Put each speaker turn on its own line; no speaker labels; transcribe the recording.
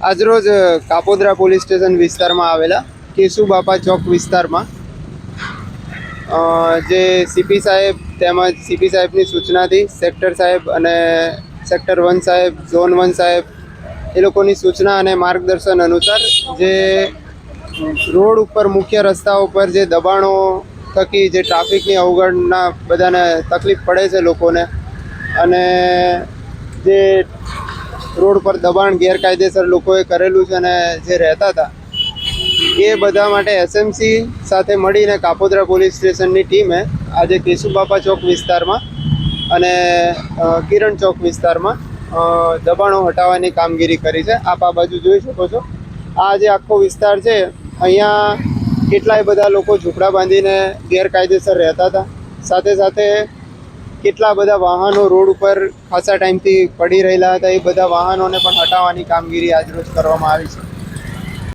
આજરોજ Kapodra police station વિસ્તારમાં આવેલા કેશુ બાપા ચોક વિસ્તારમાં જે સીપી સાહેબ તેમજ સીપી સાહેબની સૂચનાથી સેક્ટર સાહેબ અને સેક્ટર વન સાહેબ, ઝોન વન સાહેબ, એ લોકોની સૂચના અને માર્ગદર્શન અનુસાર જે રોડ ઉપર મુખ્ય રસ્તા ઉપર જે દબાણો થકી જે ટ્રાફિકની અવગણના બધાને તકલીફ પડે છે લોકોને અને જે રોડ પર દબાણ ગેરકાયદેસર લોકોએ કરેલું છે અને જે રહેતા હતા, એ બધા માટે એસએમસી સાથે મળીને કાપોદ્રા પોલીસ સ્ટેશનની ટીમે આજે કેશુબાપા ચોક વિસ્તારમાં અને કિરણ ચોક વિસ્તારમાં દબાણો હટાવવાની કામગીરી કરી છે. આપ આ બાજુ જોઈ શકો છો. આ જે આખો વિસ્તાર છે, અહીંયા કેટલાય બધા લોકો ઝૂંપડા બાંધીને ગેરકાયદેસર રહેતા હતા. સાથે સાથે કેટલા બધા વાહનો રોડ ઉપર ખાસા ટાઈમથી પડી રહેલા હતા, એ બધા વાહનોને પણ હટાવવાની કામગીરી આજરોજ કરવામાં આવી છે.